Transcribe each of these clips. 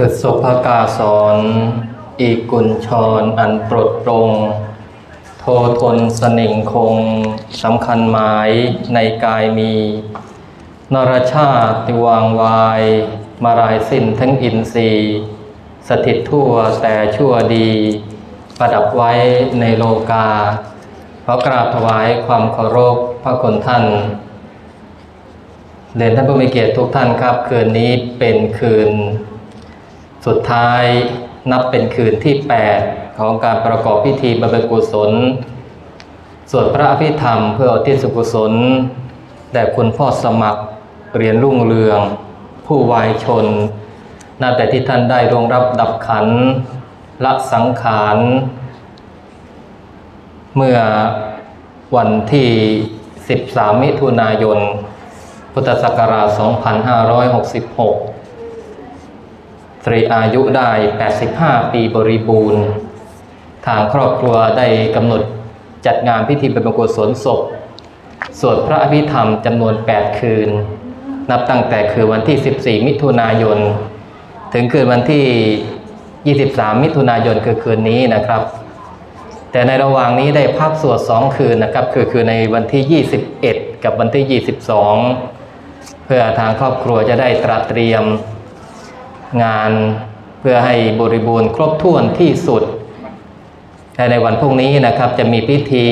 พฤษภกาสอน อีกุญชรอันปลดปรง โททนสนิงคงสำคัญหมายในกายมี นรชาติวางวาย มารายสิ้นทั้งอินทรีย์ สถิตทั่วแต่ชั่วดี ประดับไว้ในโลกาขอกราบถวายความเคารพพระคุณท่านเรียนท่านผู้มีเกียรติทุกท่านครับ คืนนี้เป็นคืน สุดท้ายนับเป็นคืนที่ 8 ของการประกอบพิธีบำเพ็ญกุศลสวดพระอภิธรรมเพื่ออุทิศส่วนกุศลแด่คุณพ่อสมัครเรียนรุ่งเรือง ผู้วายชนนับแต่ที่ท่านได้รงรับดับขันละสังขารเมื่อวันที่ 13 มิถุนายน พุทธศักราช 2566 ตรีอายุได้ 85 ปีบริบูรณ์ ทางครอบครัวได้กำหนดจัดงานพิธีบำเพ็ญกุศลศพ สวดพระอภิธรรมจำนวน 8 คืน นับตั้งแต่คืนวันที่ 14 มิถุนายน ถึงคืนวันที่ 23 มิถุนายนคือคืนนี้นะครับ แต่ในระหว่างนี้ได้พักสวด 2 คืนนะครับ คือคือในวันที่ 21 กับวันที่ 22 เพื่อทางครอบครัวจะได้ตระเตรียม งานเพื่อให้บริบูรณ์ครบถ้วนที่สุดและในวันพรุ่งนี้นะครับจะมีพิธี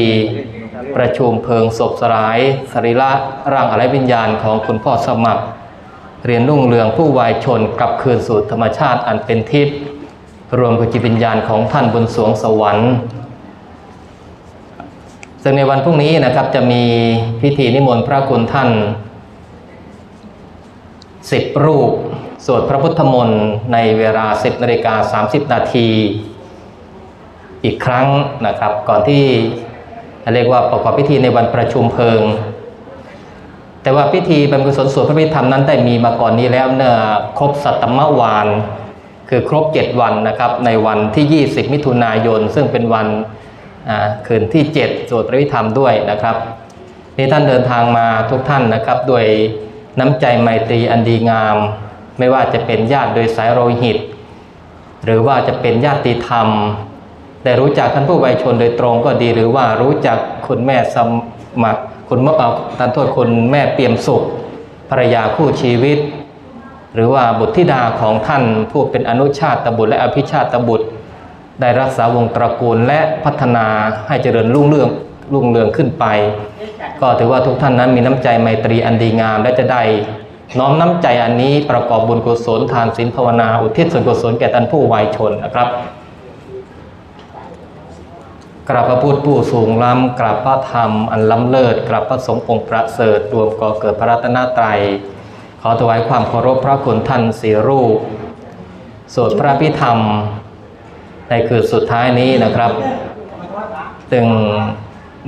ประชุมเพลิงศพสลายสรีระร่างอะไรวิญญาณของคุณพ่อสมัคร เรียนรุ่งเรืองผู้วายชนกลับคืนสู่ธรรมชาติอันเป็นทิพย์รวมกับจิตวิญญาณของท่านบนสวงสวรรค์ซึ่งในวันพรุ่งนี้นะครับจะมีพิธีนิมนต์พระคุณท่านสิบรูป สวดพระพุทธมนต์ในเวลา 10นาฬิกา30 นาที อีกครั้งนะครับ ก่อนที่เรียกว่าประกอบพิธีในวันประชุมเพลิง แต่ว่าพิธีบรรพกุศลสวดพระพิธรรมนั้นได้มีมาก่อนนี้แล้วเนื่อครบสัตตมวานคือครบ 7 วันนะครับในวันที่ 20 มิถุนายน ซึ่งเป็นวันคืนที่ 7 สวดพระพิธรรมด้วยนะครับนี่ท่านเดินทางมาทุกท่านนะครับ ด้วยน้ำใจไมตรีอันดีงาม ไม่ว่าจะเป็นญาติโดยสายโลหิต หรือว่าจะเป็นญาติธรรม ได้รู้จักท่านผู้วัยชนโดยตรงก็ดี หรือว่ารู้จักคุณแม่สมัครคุณเอ่อท่านโทษคุณแม่เปี่ยมสุขภรรยาคู่ชีวิต หรือว่าบุตรธิดาของท่านผู้เป็นอนุชาตบุตรและอภิชาตบุตร ได้รักษาวงตระกูลและพัฒนาให้เจริญรุ่งเรืองรุ่งเรืองขึ้นไป ก็ถือว่าทุกท่านนั้นมีน้ำใจไมตรีอันดีงามและจะได้ น้อมน้ำใจอันนี้ประกอบบุญกุศลทานศีลภาวนาอุทิศส่วนกุศลแก่ท่านผู้วายชนนะครับกราบพระพุทธผู้สูงล้ำกราบพระธรรมอันล้ำเลิศกราบพระสงฆ์องค์ประเสริฐรวมก่อเกิดพระรัตนตรัย ขอถวายความเคารพพระคุณท่านสีรูปสวดพระพิธรรม ในคืนสุดท้ายนี้นะครับซึ่ง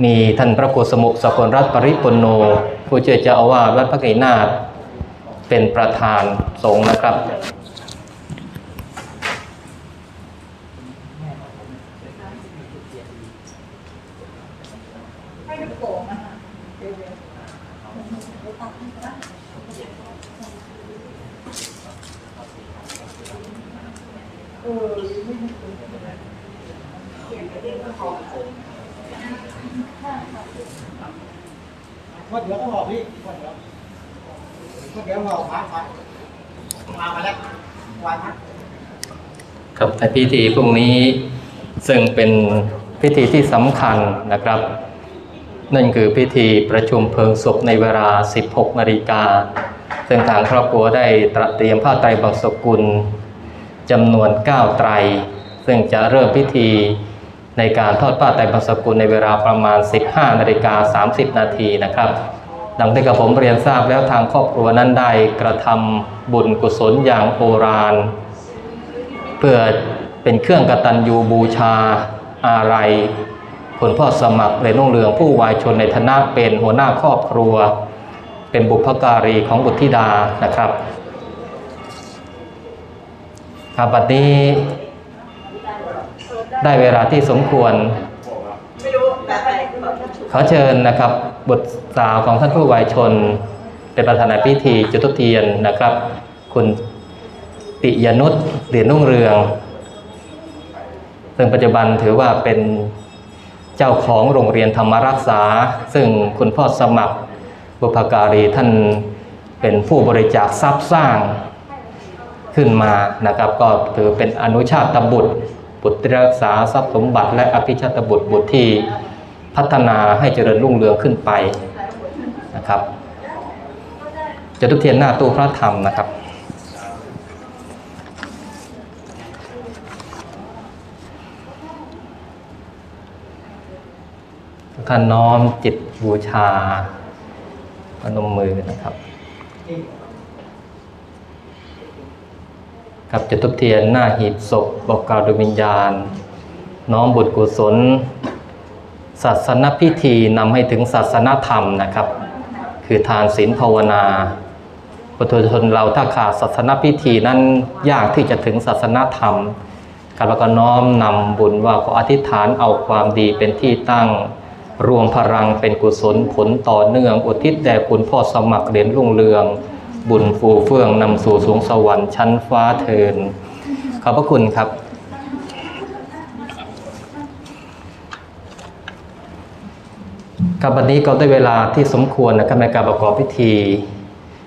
มีท่านพระโกสมุสกลรัตปริปุนโน ผู้ช่วยเจ้าอาวาสวัดพระกินาถ เป็นประธานสงฆ์นะครับ ว่าเดี๋ยวก็บอกพี่ว่าเดี๋ยวว่า เดี๋ยวบอกมามามามาแล้ววันครับในพิธีพรุ่งนี้ซึ่งเป็นพิธีที่สำคัญนะครับ นั่นคือพิธีประชุมเพลิงศพในเวลา 16นาฬิกาซึ่งทางครอบครัวได้ตระเตรียมผ้าไตรบางสกุลจำนวน 9 ไตร ซึ่งจะเริ่มพิธีในการทอดผ้าไตรบางสกุลในเวลาประมาณ 15นาฬิกา30นาทีนะครับ ดังที่กับผมเรียนทราบแล้วทางครอบครัวนั้นได้กระทำบุญกุศลอย่างโบราณเพื่อเป็นเครื่องกตัญญูบูชาอะไรผลพ่อสมัครเรนุ่งเรืองผู้วายชนในฐานะเป็นหัวหน้าครอบครัว เป็นบุพการีของบุตรธิดานะครับครับบัดนี้ได้เวลาที่สมควร ขอเชิญนะครับบุตรสาวของท่านผู้วายชน เป็นประธานในพิธีจุดธูปเทียนนะครับ คุณปิยนุชเหรียญรุ่งเรือง ซึ่งปัจจุบันถือว่าเป็นเจ้าของโรงเรียนธรรมรักษา ซึ่งคุณพ่อสมัครบุพการีท่านเป็นผู้บริจาคทรัพย์สร้างขึ้นมานะครับก็ถือเป็นอนุชาตบุตรบุตรรักษาทรัพย์สมบัติและอภิชาตบุตรบุตรที่ พัฒนาให้เจริญรุ่งเรืองขึ้นไปนะครับจะทุกเทียนหน้าตู้พระธรรมนะครับท่านน้อมจิตบูชาพนมมือนะครับกับจุดทุบเทียนหน้าหีบศพบอกกล่าวดวงวิญญาณ น้อมบุญกุศล ศาสนพิธีนำให้ถึงศาสนธรรมนะครับ คือทานศีลภาวนาปุถุชนเราถ้าขาดศาสนพิธีนั้นยากที่จะถึงศาสนธรรมครับแล้วก็น้อมนำบุญว่าขออธิษฐานเอาความดีเป็นที่ตั้ง รวมพลังเป็นกุศลผลต่อเนื่อง อุทิศแด่คุณพ่อสมัครเรียญรุ่งเรือง บุญฟูเฟื่องนำสู่สวงสวรรค์ชั้นฟ้าเทินขอบพระคุณครับ ครับวันนี้ก็ได้เวลาที่สมควรนะครับในการประกอบพิธี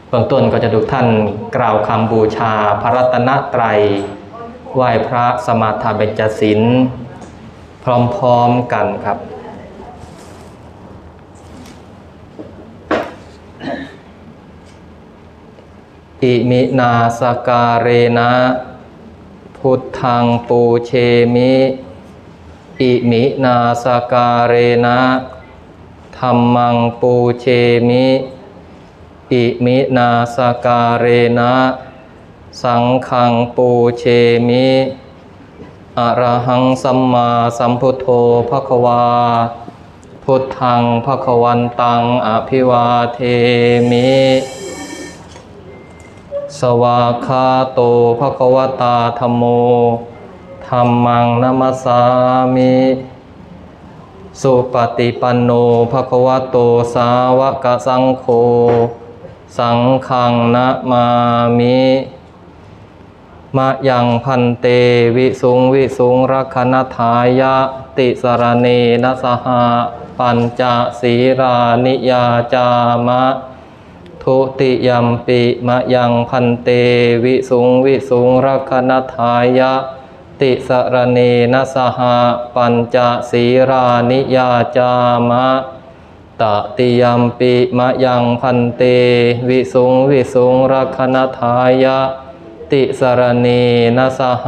เบื้องต้นก็จะทุกท่านกล่าวคำบูชาพระรัตนตรัยไหว้พระสมาทานเบญจศีลพร้อมๆกันครับอิมินาสการเรนะพุทธังปูเชมิ อิมินาสการเรนะ รรมังปูเชมิ อิมินาสการเรนะ สังฆังปูเชมิอะระหังสัมมาสัมพุทโธภควา พุทธังภควันตังอภิวาเทมิ สวาคาโตภควตาธรรมโมธรรมังนัมสสามิ สุปฏิปันโนภควโตสาวกสังโฆสังฆังนะมามิมะยังพันเตวิสุงวิสุงรักขณทายะติสรเนนสหะปัญจศีรานิยาจามะ ทุติยัมปิมะยังพันเตวิสุงวิสุงรักขณทายะ ติสรเนนสหปัญจศีรานิยาจามะตติยมปิมะยังพันเต วิสุงวิสุงรักขณทายะ ติสรเนนสห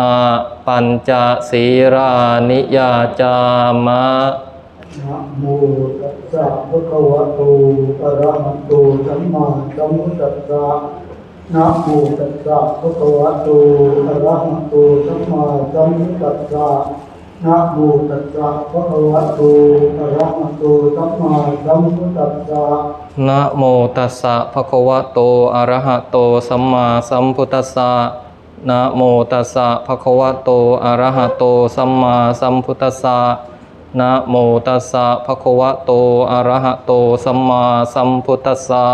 ปัญจศีรานิยาจามะนะโมตัสสะภะคะวะโตอะระหะโตสัมมาสัมพุทธัสสะ นะโมตัสสะภะคะวะโตอะระหะโตสัมมาสัมพุทธัสสะนะโมตัสสะภะคะวะโตอะระหะโตสัมมาสัมพุทธัสสะนะโมตัสสะภะคะวะโตอะระหะโตสัมมาสัมพุทธัสสะนะโมตัสสะภะคะวะโตอะระหะโตสัมมาสัมพุทธัสสะ นะโมตัสสะภะคะวะโต อะระหะโต สัมมาสัมพุทธัสสะ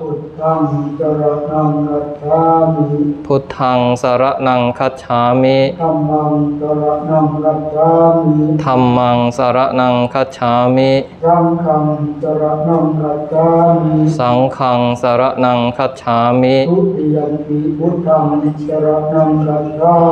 พุทธังสรณังคัจฉามิพุทธังสรนังคัจฉามิธัมมังสรณังคัจฉามิธัมมังสรนังคัจฉามิ สังฆังสรณังคัจฉามิสังฆังสรนังคัจฉามิ ทุติยัมปิพุทธังสรณังคัจฉามิ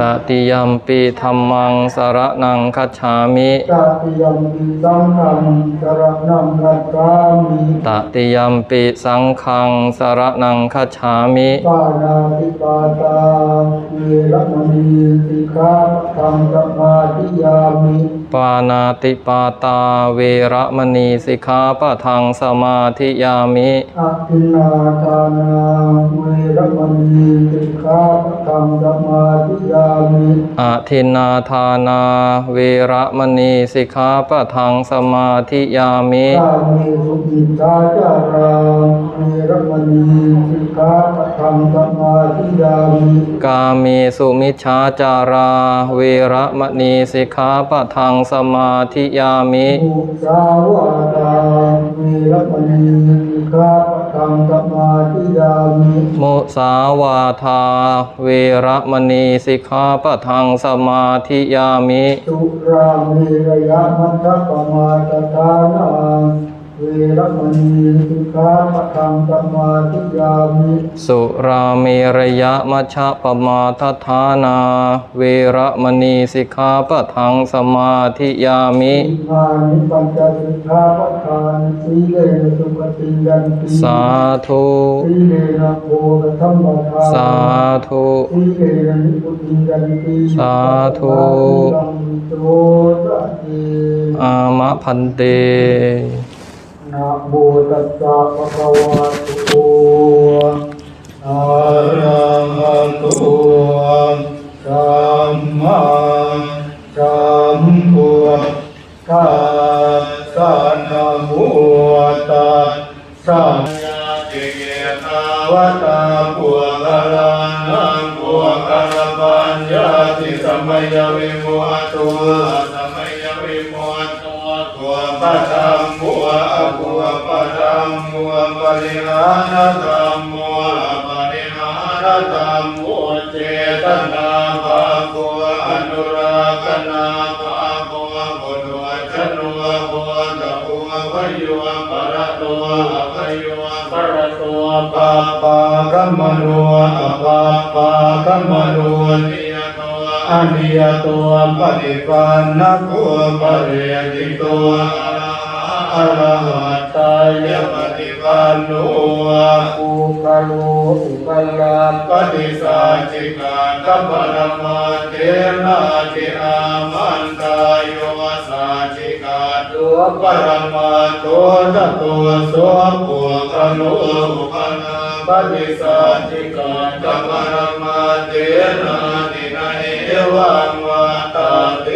ตติยัมปิธัมมังสรนังคัจฉามิตาติยมปิสังฆังสรณังคัจฉามิ ตติยัมปิสังขังสารนังคัจฉามิปานาติปาตาเวรมณีสิกขาปะทังสมาธิยามิ ปานาติปาตาเวระมณีสิกขาปะทังสมาธิยามิอภินาทานาเวรมณีสิกขาปะทังสมาธิยามิอาทินนาทานาเวระมณีสิกขาปะทังสมาธิยามิกาเมสุมิตาจาราเวรมณีสิกขาปะทังสมาธิยามิกาเมสุมิชฌาจาราเวระมณีสิกขาปะทังสมาธิยามิมุสาวาทา เวรมณีสิกขาปะทังสมาธิยามิมุสาวาทาเวระมณีสิกขาปะทังสมาธิยามิสุราเมรยะมัทธปมาตทานา เวรมณีสิกขาปะทังสมาธิยามิสุราเมระยะมัชฌะปมาทฐานา เวระมณีสิกขาปะทังสมาธิยามิอิมานิปัญจสิกขาปะทานสีเลนะสุขติยันติสาธุสีเลนะโภคธรรมทานสาธุสีเลนะนิพุติยันติสาธุสังโตตะเตอามะพันเต นะโมตัสสะภะคะวะโต ปะปะกัมมโนอะปะปะกัมมโนนิยตัวอนิยตัวปฏิปันนโกปริยติตัวอรหัตตายปฏิปันโนอุปโลอุปลาปฏิสัจจิกากัปปรมาเทนาทิอามันตายโยสัจจิกาตัวปรมาตัวตตัวโสปุคโนอุปนา ปฏิสัจจิกากัปรมาเตนาทินาเอวังวาตาเต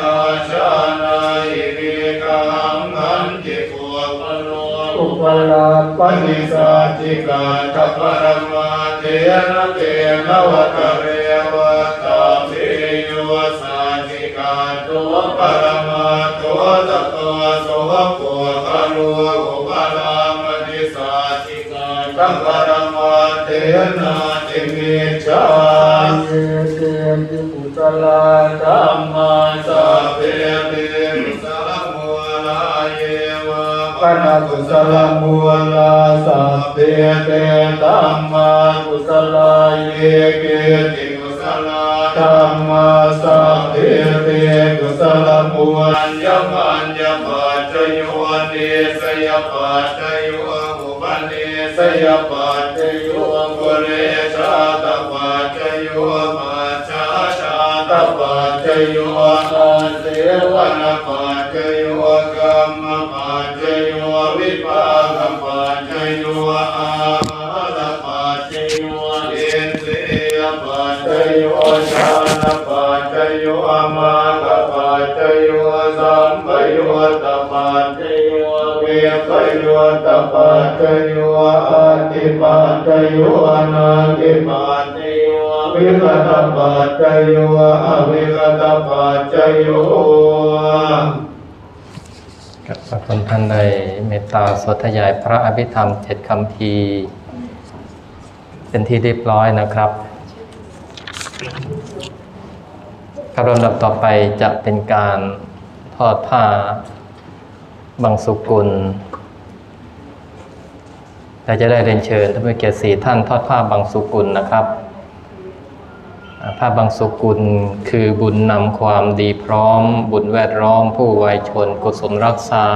อาชาณาอิริกังหันติปุปโลอุปลาปฏิสัจจิกาทัปรมาเตนะเตนะวะตะเรวะ กุสลมุลาสัพเพเตธัมมากุสลาเยเกติกุสลาธัมมาสัพเพเตกุสลมุลัญญปัญญปัจจโยเนสยปัจจโยอุปเนสยปัจจโยกุเรชาตปัจจโยปัจจาชาตปัจจโยอาเสวนปั ปัจจโยอาติปัจจโยอนาติปัจจโยวิคตปัจจโยอวิคตปัจจโยกับขอบคุณท่านใดเมตตาสวดทยายพระอภิธรรมเจ็ดคำพีเป็นที่เรียบร้อยนะครับครับลำดับต่อไปจะเป็นการทอดผ้าบังสุกุล แต่จะได้เรียนเชิญท่านผู้เกียรติสี่ท่านทอดผ้าบังสุกุลนะครับพระบางสุกุลคือบุญนำความดีพร้อม บุญแวดล้อม ผู้วัยชนกุศลรักษา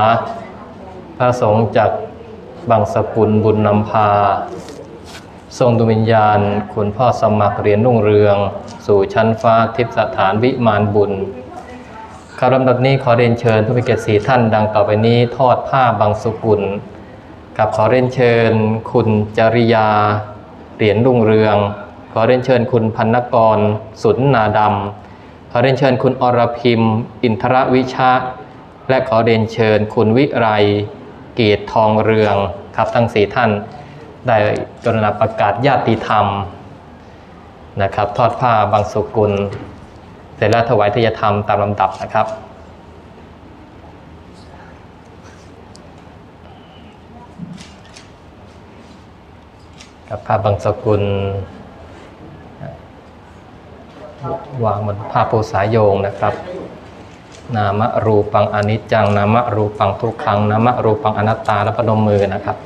พระสงฆ์จากบางสกุลบุญนำพา ทรงดวงวิญญาณ คุณพ่อสมัครเรียนรุ่งเรือง สู่ชั้นฟ้าทิพสถานวิมานบุญครับลำดับนี้ขอเรียนเชิญผู้มีเกียรติสีท่านดังต่อไปนี้ทอดผ้าบางสุกุล กับขอเรียนเชิญ คุณจริยา เหรียญรุ่งเรือง ขอเรียนเชิญคุณพันนกร สุนนาดำขอเรียนเชิญคุณอรพิมพ์ อินทรวิชะ และขอเรียนเชิญคุณวิไร เกตทองเรืองครับทั้งสี่ท่านได้กรณาประกาศญาติธรรมนะครับ ทอดผ้าบางสุกุล เสร็จแล้วถวายทายธรรมตามลำดับนะครับ กับผ้าบางสกุล วางบนผ้าปูสายโยงนะครับ นามรูปังอนิจจัง นามรูปังทุกขัง นามรูปังอนัตตาและพนมมือนะครับ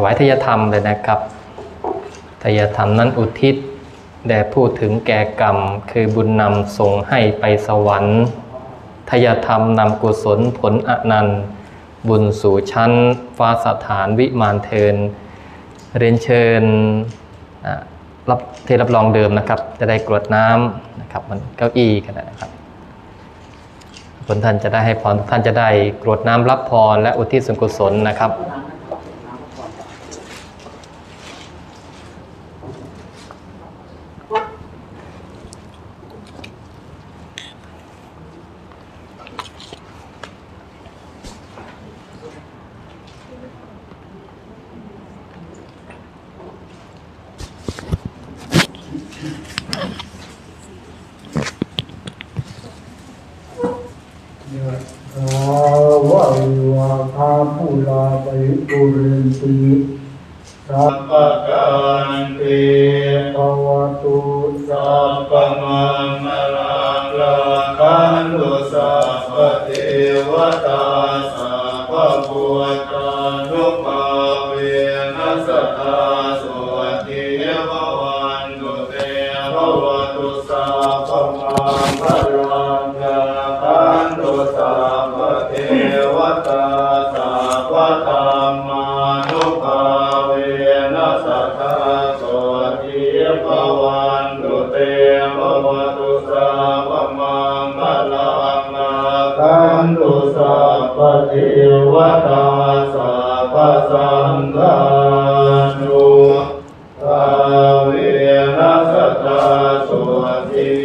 ถวายทายธรรมเลยนะครับทายธรรมนั้นอุทิศแด่ผู้ถึงแก่กรรม คือบุญนำส่งให้ไปสวรรค์ทายธรรมนำกุศลผลอนันต์ บุญสู่ชั้น ฟ้าสถานวิมานเทิน เรียนเชิญอ่ารับเทรับรองเดิมนะครับ จะได้กรวดน้ำนะครับมันเก้าอี้กันนะครับผลท่านจะได้ให้พรท่านจะได้กรวดน้ำรับพรและอุทิศส่วนกุศลนะครับ ยะถาวะริวาคาปุลาปริปุเรนติสัพปะ ทวตาสัพพะสังฆานุภาเวนัสตาสวัสดี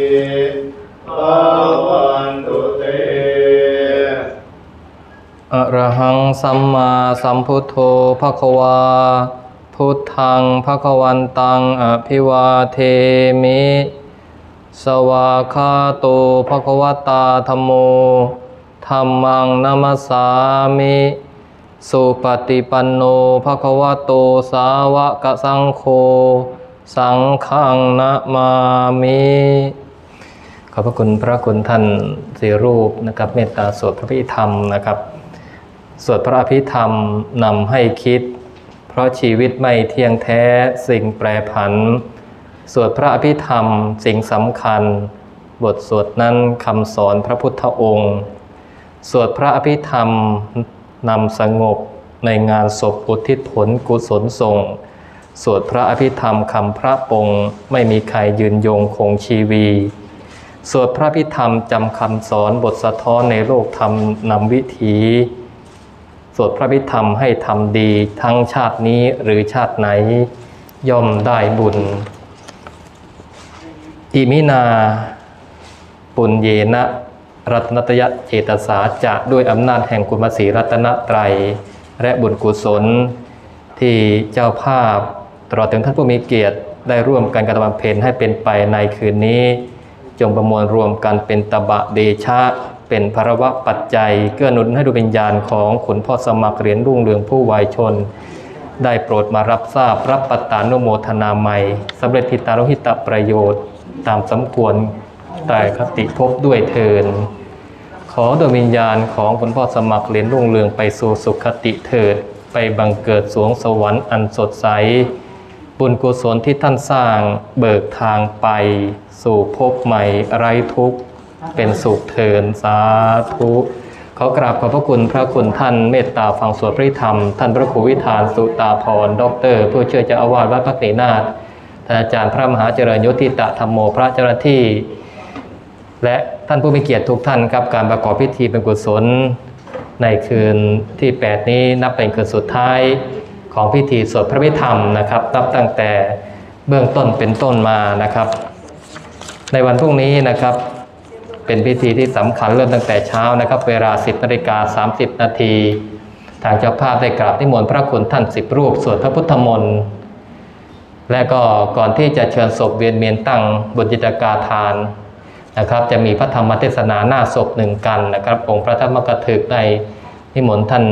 ภวันตุเตอรหังสัมมาสัมพุทโธภะคะวา พุทธังภะคะวันตังอภิวาเทมิ สวาคาโตภะคะวตาธัมโม ธัมมังนัมสสามิสุปฏิปันโนภควโตสาวกสังโฆสังฆังนะมามิขอบพระคุณพระคุณท่านสีรูปนะครับเมตตาสวดพระพิธรรมนะครับสวดพระอภิธรรมนำให้คิด เพราะชีวิตไม่เที่ยงแท้สิ่งแปรผัน สวดพระอภิธรรมสิ่งสำคัญ บทสวดนั้นคำสอนพระพุทธองค์ สวดพระอภิธรรมนำสงบในงานศพอุทิศผลกุศลส่ง สวดพระอภิธรรมคำพระปงไม่มีใครยืนยงคงชีวี สวดพระพิธรรมจำคำสอนบทสะท้อนในโลกธรรมนำวิถีสวดพระพิธรรมให้ทำดีทั้งชาตินี้หรือชาติไหน ย่อมได้บุญ อิมินา ปุญเยนะ รัตนตยเจตสาจะด้วยอำนาจแห่งกุมศีรัตนตรัย และบุญกุศล ที่เจ้าภาพตลอดถึงท่านผู้มีเกียรติได้ร่วมกันกระทำบำเพ็ญให้เป็นไปในคืนนี้ จงประมวลรวมกันเป็นตบะเดชะ เป็นภรวะปัจจัย เกื้อหนุนให้ดวงวิญญาณของขุนพ่อสมัครเหรียญรุ่งเรืองผู้วายชน ได้โปรดมารับทราบรับปัตตานุโมทนาใหม่สำเร็จทิตารุหิตประโยชน์ ตามสมควร แต่คติภพด้วยเทิน ขอดวงวิญญาณของคุณพ่อสมัครเหรียญรุ่งเรืองไปสู่สุขติเถิด ไปบังเกิดสวงสวรรค์อันสดใส บุญกุศลที่ท่านสร้างเบิกทางไป สู่ภพใหม่ไร้ทุกข์ เป็นสุขเถินสาธุขอกราบขอบพระคุณพระคุณท่านเมตตาฟังสวดพระธรรม ท่านพระครูวิธานสุตาพรด็อกเตอร์ผู้ช่วยเจ้าอาวาสวัดพระศรีนาถท่านอาจารย์พระมหาเจริญยศทิตะธรรมโมพระเจ้าหน้าที่ และท่านผู้มีเกียรติทุกท่านครับการประกอบพิธีเป็นกุศล ในคืนที่ 8 นี้นับเป็นคืนสุดท้ายของพิธีสวดพระพิธรรมนะครับ นับตั้งแต่เบื้องต้นเป็นต้นมานะครับ ในวันพรุ่งนี้นะครับ เป็นพิธีที่สำคัญเริ่มตั้งแต่เช้านะครับ เวลา 10นาฬิกา30 นาทีทางเจ้าภาพได้กราบนิมนต์พระคุณท่านสิบรูปสวดพระพุทธมนต์และก็ก่อนที่จะเชิญศพเวียนเมียนตั้งบนจิตกาทาน นะครับ จะมีพระธรรมเทศนาหน้าศพหนึ่งกันนะครับองค์พระธรรมกถึกในนิมนต์ท่าน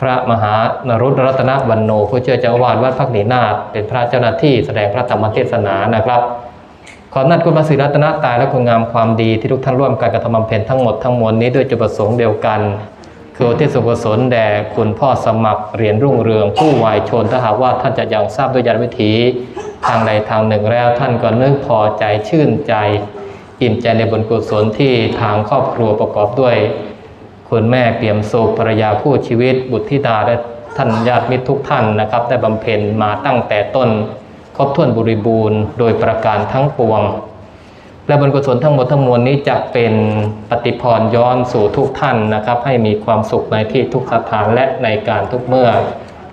พระมหานรุตรัตนวันโนผู้ช่วยเจ้าวาสวัดพักหนีนาถเป็นพระเจ้าหน้าที่แสดงพระธรรมเทศนานะครับ ขออนัดคุณพระศรีรัตนตรัยและคุณงามความดีที่ทุกท่านร่วมกันกระทำบำเพ็ญทั้งหมดทั้งมวลนี้ด้วยจุดประสงค์เดียวกัน คือที่สุขกุศลแด่คุณพ่อสมัครเหรียญรุ่งเรืองผู้วายชนถ้าหากว่าท่านจะยังทราบด้วยยานวิถีทางใดทางหนึ่งแล้วท่านก็นึกพอใจชื่นใจ อิ่มใจในบุญกุศลที่ทางครอบครัวประกอบด้วย คุณแม่เปี่ยมสุขภรรยาคู่ชีวิต บุตรธิดาและท่านญาติมิตรทุกท่านนะครับ ได้บำเพ็ญมาตั้งแต่ต้น ครบถ้วนบริบูรณ์ โดยประการทั้งปวง และบุญกุศลทั้งหมดทั้งมวลนี้จะเป็นปฏิพรย้อนสู่ทุกท่านนะครับ ให้มีความสุขในที่ทุกสถานและในการทุกเมื่อ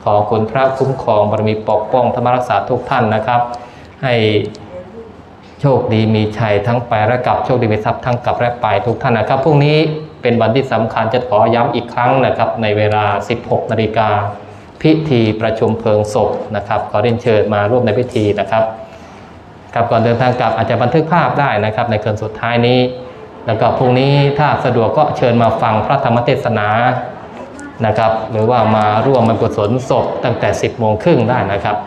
ขอคุณพระคุ้มครองบารมีปกป้องธรรมรักษาทุกท่านนะครับ ให้ โชคดีมีชัยทั้งไปและกลับโชคดีมีทรัพย์ทั้งกลับและไปทุกท่านนะครับพรุ่งนี้เป็นวันที่สำคัญจะขอย้ำอีกครั้งนะครับ ในเวลา 16 นาฬิกาพิธีประชุมเพลิงศพนะครับขอเรียนเชิญมาร่วมในพิธีนะครับครับก่อนเดินทางกลับอาจจะบันทึกภาพได้นะครับ ในคืนสุดท้ายนี้ แล้วก็พรุ่งนี้ถ้าสะดวกก็เชิญมาฟังพระธรรมเทศนานะครับ หรือว่ามาร่วมบรรกุศลศพตั้งแต่ 10โมงครึ่งได้นะครับ